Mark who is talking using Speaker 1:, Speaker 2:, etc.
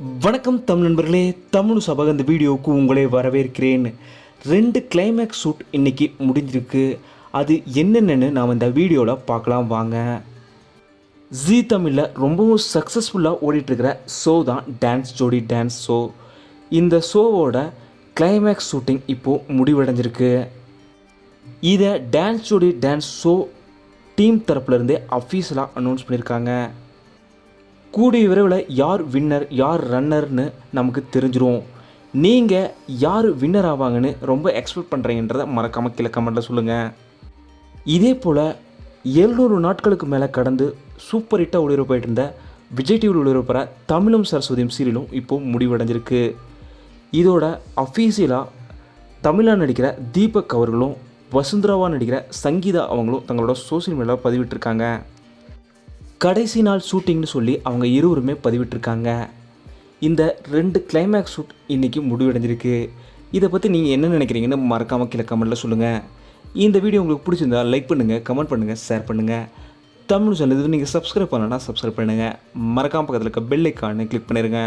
Speaker 1: வணக்கம் தமிழ் நண்பர்களே தமிழ் சபக இந்த வீடியோவுக்கு உங்களை வரவேற்கிறேன். ரெண்டு கிளைமேக்ஸ் ஷூட் இன்னைக்கு முடிஞ்சிருக்கு. அது என்னென்னு நாம் இந்த வீடியோவில் பார்க்கலாம் வாங்க. ஜீ தமிழில் ரொம்பவும் சக்ஸஸ்ஃபுல்லாக ஓடிட்டுருக்கிற ஷோ தான் டான்ஸ் ஜோடி டான்ஸ் ஷோ இந்த ஷோவோட கிளைமேக்ஸ் ஷூட்டிங் இப்போது முடிவடைஞ்சிருக்கு. இதை dance Jodi dance show team தரப்புலேருந்தே அஃபீஷியலாக அனௌன்ஸ் பண்ணியிருக்காங்க கூடிய விரைவில் யார் வின்னர் யார் ரன்னர்னு நமக்கு தெரிஞ்சிரும். நீங்கள் யார் வின்னர் ஆவாங்கன்னு ரொம்ப எக்ஸ்பெக்ட் பண்ணுறீங்கன்றதை மறக்காமல் கீழே கமெண்ட்டில் சொல்லுங்கள் இதே போல் எழுநூறு நாட்களுக்கு மேலே கடந்து சூப்பர் ஹிட்டாக ஒளிபரப்பாயிட்டு இருந்த விஜய் டிவியில் ஒளிபரப்புற தமிழும் சரஸ்வதியும் சீரியலும் இப்போது முடிவடைஞ்சிருக்கு. இதோட அஃபீஷியலாக தமிழாக நடிக்கிற தீபக் அவர்களும் வசுந்தராவாக நடிக்கிற சங்கீதா அவங்களும் தங்களோட சோஷியல் மீடியாவில் பதிவிட்டிருக்காங்க. கடைசி நாள் ஷூட்டிங்னு சொல்லி அவங்க இருவருமே பதிவிட்டிருக்காங்க. இந்த ரெண்டு கிளைமேக்ஸ் ஷூட் இன்றைக்கி முடிவடைஞ்சிருக்கு. இதை பற்றி நீங்கள் என்ன நினைக்கிறீங்கன்னு மறக்காமல் கீழே கமெண்ட்டில் சொல்லுங்கள் இந்த வீடியோ உங்களுக்கு பிடிச்சிருந்தா லைக் பண்ணுங்கள் கமெண்ட் பண்ணுங்கள் ஷேர் பண்ணுங்கள் தமிழ் சேனல் இது நீங்கள் சப்ஸ்கிரைப் பண்ணலன்னா சப்ஸ்கிரைப் பண்ணுங்கள் மறக்காமல் பக்கத்தில் இருக்க பெல் ஐக்கானை கிளிக் பண்ணிடுங்க